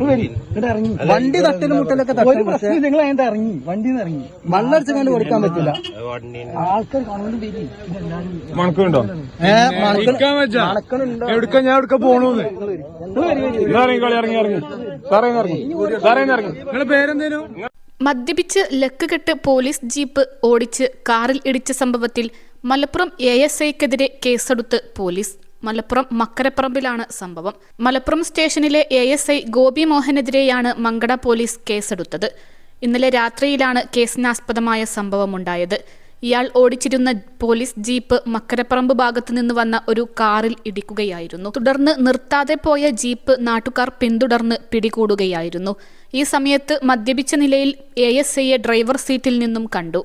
ഇറങ്ങി. വണ്ടി തട്ടലും മുട്ടലൊക്കെ ഒരു പ്രശ്നം നിങ്ങൾ അതിന്റെ ഇറങ്ങി. വണ്ടിന്ന് ഇറങ്ങി. മണ്ണടിച്ച് കണ്ട് കൊടുക്കാൻ പറ്റില്ല. ആൾക്കാർ ഇതെല്ലാരും മണക്കുണ്ടോ? മണക്കണുണ്ടോ എവിടുക്ക ഞാൻ എവിടുക്ക പോണൂന്ന്? ഇറങ്ങി കളി ഇറങ്ങി ഇറങ്ങി. സാറേ ഇറങ്ങി. സാറേ ഇറങ്ങി. നിങ്ങളെ പേരെന്തേനു? മദ്യപിച്ച് ലക്ക് കെട്ട് പോലീസ് ജീപ്പ് ഓടിച്ച് കാറിൽ ഇടിച്ച സംഭവത്തിൽ മലപ്പുറം എ എസ് ഐക്കെതിരെ കേസെടുത്ത് പോലീസ്. മലപ്പുറം മക്കരപ്പറമ്പിലാണ് സംഭവം. മലപ്പുറം സ്റ്റേഷനിലെ എ എസ് ഐ ഗോപി മോഹനെതിരെയാണ് മങ്കട പോലീസ് കേസെടുത്തത്. ഇന്നലെ രാത്രിയിലാണ് കേസിനാസ്പദമായ സംഭവമുണ്ടായത്. ഇയാൾ ഓടിച്ചിരുന്ന പോലീസ് ജീപ്പ് മക്കരപ്പറമ്പ് ഭാഗത്തു നിന്ന് വന്ന ഒരു കാറിൽ ഇടിക്കുകയായിരുന്നു. തുടർന്ന് നിർത്താതെ പോയ ജീപ്പ് നാട്ടുകാർ പിന്തുടർന്ന് പിടികൂടുകയായിരുന്നു. ഈ സമയത്ത് മദ്യപിച്ച നിലയിൽ എ ഡ്രൈവർ സീറ്റിൽ നിന്നും കണ്ടു.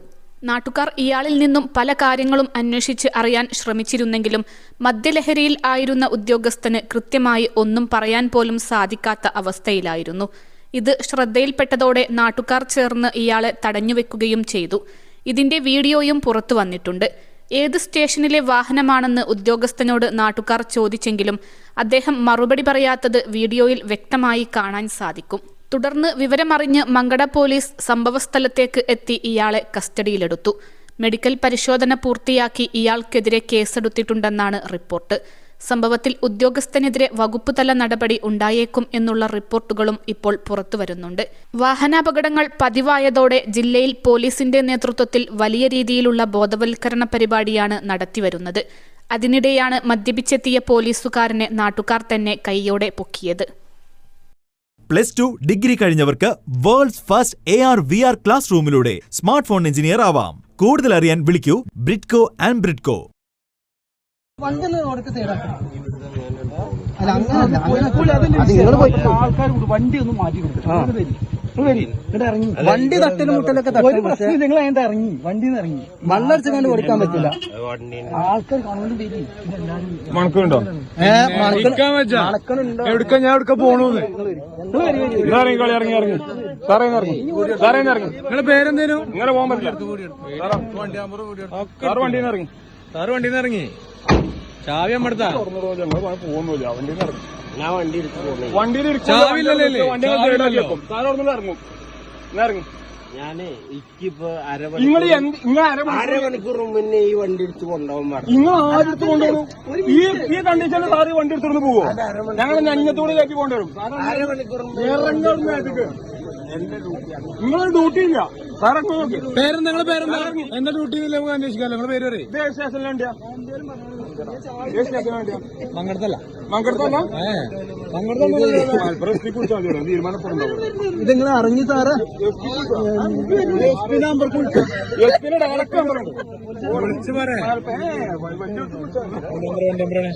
നാട്ടുകാർ ഇയാളിൽ നിന്നും പല കാര്യങ്ങളും അന്വേഷിച്ച് അറിയാൻ ശ്രമിച്ചിരുന്നെങ്കിലും മദ്യലഹരിയിൽ ആയിരുന്ന ഉദ്യോഗസ്ഥന് കൃത്യമായി ഒന്നും പറയാൻ പോലും സാധിക്കാത്ത അവസ്ഥയിലായിരുന്നു. ഇത് ശ്രദ്ധയിൽപ്പെട്ടതോടെ നാട്ടുകാർ ചേർന്ന് ഇയാളെ തടഞ്ഞുവെക്കുകയും ചെയ്തു. ഇതിന്റെ വീഡിയോയും പുറത്തു വന്നിട്ടുണ്ട്. ഏത് സ്റ്റേഷനിലെ വാഹനമാണെന്ന് ഉദ്യോഗസ്ഥനോട് നാട്ടുകാർ ചോദിച്ചെങ്കിലും അദ്ദേഹം മറുപടി പറയാത്തത് വീഡിയോയിൽ വ്യക്തമായി കാണാൻ സാധിക്കും. തുടർന്ന് വിവരമറിഞ്ഞ് മങ്കട പോലീസ് സംഭവസ്ഥലത്തേക്ക് എത്തി ഇയാളെ കസ്റ്റഡിയിലെടുത്തു. മെഡിക്കൽ പരിശോധന പൂർത്തിയാക്കി ഇയാൾക്കെതിരെ കേസെടുത്തിട്ടുണ്ടെന്നാണ് റിപ്പോർട്ട്. സംഭവത്തിൽ ഉദ്യോഗസ്ഥനെതിരെ വകുപ്പുതല നടപടി ഉണ്ടായേക്കും എന്നുള്ള റിപ്പോർട്ടുകളും ഇപ്പോൾ പുറത്തുവരുന്നുണ്ട്. വാഹനാപകടങ്ങൾ പതിവായതോടെ ജില്ലയിൽ പോലീസിന്റെ നേതൃത്വത്തിൽ വലിയ രീതിയിലുള്ള ബോധവൽക്കരണ പരിപാടിയാണ് നടത്തിവരുന്നത്. അതിനിടെയാണ് മദ്യപിച്ചെത്തിയ പോലീസുകാരനെ നാട്ടുകാർ തന്നെ കൈയോടെ പൊക്കിയത്. Plus two degree കഴിഞ്ഞവർക്ക് world's first A R V R class റൂമിലൂടെ smart phone engineer ആവാം. കൂടുതൽ അറിയാൻ വിളിക്കൂ ബ്രിഡ്കോ ആൻഡ് ബ്രിഡ്കോ ആൾക്കാർ വണ്ടി ഒന്ന് മാറ്റി കൊടുക്കും. വണ്ടി തട്ടലും മുട്ടലൊക്കെ ഒരു തട്ടും പക്ഷെ നിങ്ങൾ അതിന്റെ ഇറങ്ങി. വണ്ടി ഇറങ്ങി. മണ്ണടിച്ച് കണ്ട് കൊടുക്കാൻ പറ്റില്ല. ആൾക്കാർ ഇതെല്ലാരും മണക്കുണ്ടോ? മണക്കണുണ്ടോ ഞാൻ എവിടുക്ക പോണൂന്ന്? ഇറങ്ങി കളി ഇറങ്ങി ഇറങ്ങി. സാറേ ഇറങ്ങി സാറേ ഇറങ്ങി നിങ്ങളെ പേരെന്തേലും ഇങ്ങനെ പോകാൻ പറ്റില്ല. സാറ് വണ്ടിന്ന് ഇറങ്ങി. സാറ് നിന്ന് ഇറങ്ങി. ചാവി നമ്മടുത്താ. പോകുന്നില്ല വണ്ടിന്ന് ഇറങ്ങി. ഞാൻ വണ്ടി എടുത്ത് പോണേ വണ്ടിയിൽ ചാവില്ലല്ലോ അല്ലേ? ചാവില്ലല്ലോ. സാറ് അവിടെ ഇറങ്ങും. എന്നാ ഇറങ്ങി. ഞാനേ ഇക്കിപ്പോ നിങ്ങൾ അരമണിക്കൂർ നിങ്ങൾ അരമണിക്കൂർ അരമണിക്കൂർ മുന്നേ ഈ വണ്ടി എടുത്ത് കൊണ്ടുപോകാൻ പറഞ്ഞു. നിങ്ങൾ ആരെടുത്ത് ഈ ഈ കണ്ടീഷനിൽ സാറ് വണ്ടി എടുത്തോണ്ട് പോവോ? ഞങ്ങൾ ഞഞ്ഞത്തോട് കയറ്റി കൊണ്ടുവരും. അരമണിക്കൂർ നിങ്ങൾ ഡ്യൂട്ടി ഇല്ല. സാർ അങ്ങ് നോക്കി. പേരെന്താ നിങ്ങളെ പേരെന്താ? എന്താ ഡ്യൂട്ടി നമുക്ക് അന്വേഷിക്കാമല്ലോ നിങ്ങളെ പേര് പറയും. ഇതേ സ്റ്റേഷനിൽ മങ്കടത്തല്ല. മങ്കടത്തല്ല? മങ്കടത്തല്ല മലപ്പുറം എസ് പി കുറിച്ചാൽ മതി തീരുമാനപ്പെടുന്നുണ്ടാവും ഇത് നിങ്ങൾ അറിഞ്ഞു sir S P number direct number വിളിച്ചു പറയാം വണ്ടി സൈഡാക്കി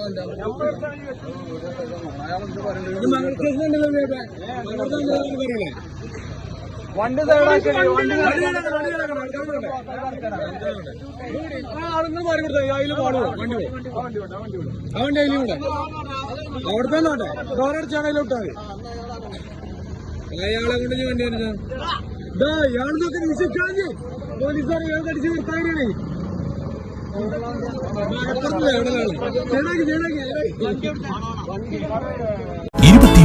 വണ്ടി ആളുങ്ങൾ മാറി കൊടുത്താ. അതിൽ പാടുവോ വണ്ടി ആ വണ്ടി അതിലും കൂടെ. അവിടുത്തെ നോട്ടെ ഡോറടിച്ചാണ് അതിലോട്ടാ മതി. അയാളെ കൊണ്ട് വണ്ടി ഇയാൾ ഇയാളൊക്കെ നിശ്ചയിച്ചാൽ പോലീസുകാർ ഇയാൾ കടിച്ചു നിർത്താനാണ്.